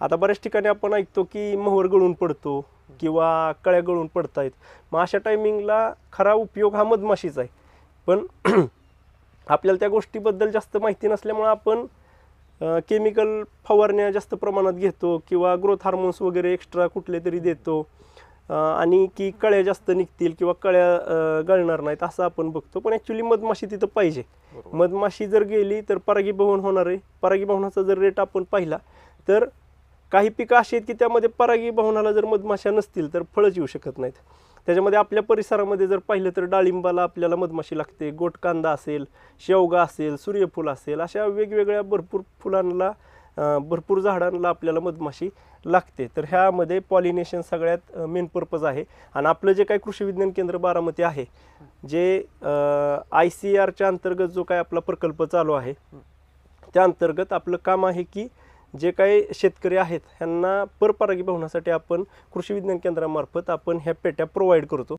आता बऱ्याच ठिकाणी आपण ऐकतो की मोहर गळून पडतो किंवा कळ्या गळून पडतायत. मग अशा टायमिंगला खरा उपयोग हा मधमाशीचा आहे. पण आपल्याला त्या गोष्टीबद्दल जास्त माहिती नसल्यामुळं आपण केमिकल फवारण्या जास्त प्रमाणात घेतो किंवा ग्रोथ हार्मोन्स वगैरे एक्स्ट्रा कुठले तरी देतो. आणि की कळ्या जास्त निघतील किंवा कळ्या गळणार नाहीत असं आपण बघतो. पण ॲक्च्युली मधमाशी तिथं पाहिजे. मधमाशी जर गेली तर परागीभवन होणार आहे. परागीभवनाचा जर रेट आपण पाहिला तर काही पिकं अशी आहेत की त्यामध्ये परागीभवनाला जर मधमाशा नसतील तर फळच येऊ शकत नाहीत. त्याच्यामध्ये आपल्या परिसरामध्ये जर पाहिलं तर डाळिंबाला आपल्याला मधमाशी लागते गोटकांदा असेल शेवगा असेल सूर्यफूल असेल अशा वेगवेगळ्या भरपूर फुलांना भरपूर झाडांना आपल्याला मधमाशी लागते. तर ह्यामध्ये पॉलिनेशन सगळ्यात मेन पर्पज आहे. आणि आपलं जे काही कृषी विज्ञान केंद्र बारामती आहे जे आय सी आरच्या अंतर्गत जो काय आपला प्रकल्प चालू आहे त्या अंतर्गत आपलं काम आहे की जे काही शेतकरी आहेत ह्यांना परपरागी भवनासाठी आपण कृषी विज्ञान केंद्रामार्फत आपण ह्या पेट्या प्रोव्हाइड करतो.